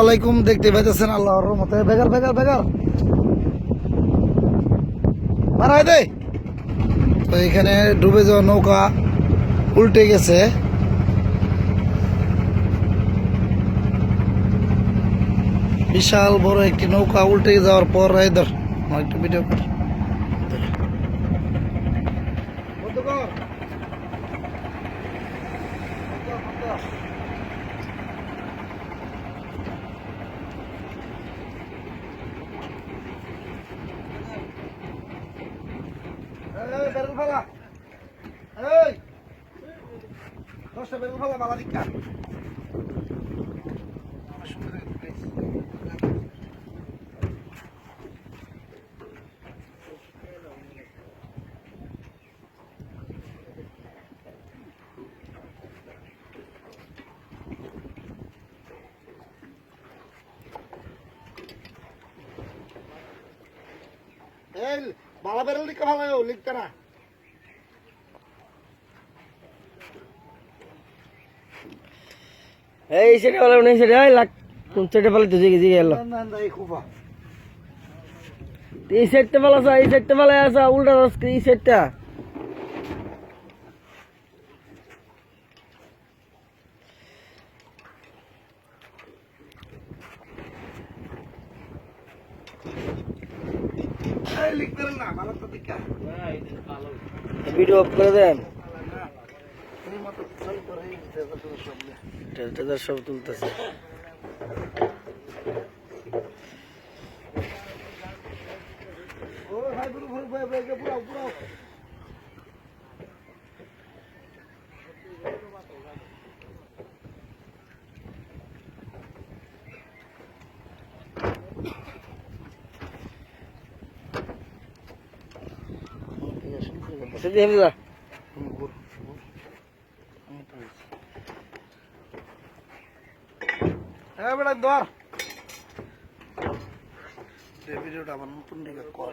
আলাইকুম, দেখতে পাইতেছেন আল্লাহর রহমতে। বেগার বেগার বেগার মারাই দে তো এখানে ডুবে যাওয়া নৌকা উল্টে গেছে। বিশাল বড় একটি নৌকা উল্টে যাওয়ার পর আমার একটু ভিডিও কর। কর। বন্ধ, বন্ধ। এই বেরুল ফালা এই দশটা বেরুল ফালা বালা দিকা এই বালা বেরুল দিকা ভালো লিখতে না। এই সেটা বলে উনি সেটা কোন সেটা বলে এলো। না না এই সেটটা বলা আসা এই সেটটা বলা আসা উল্টা এই সেটটা। ভিডিও অফ করে দেন। টেলটেজার সব তুলতেছে। ও ভাই পুরো পুরো ভাই ভাই পুরো পুরো সেদি হেমদা হ্যাঁ বেটা এই ভিডিওটা আমার নতুন দিকে কর।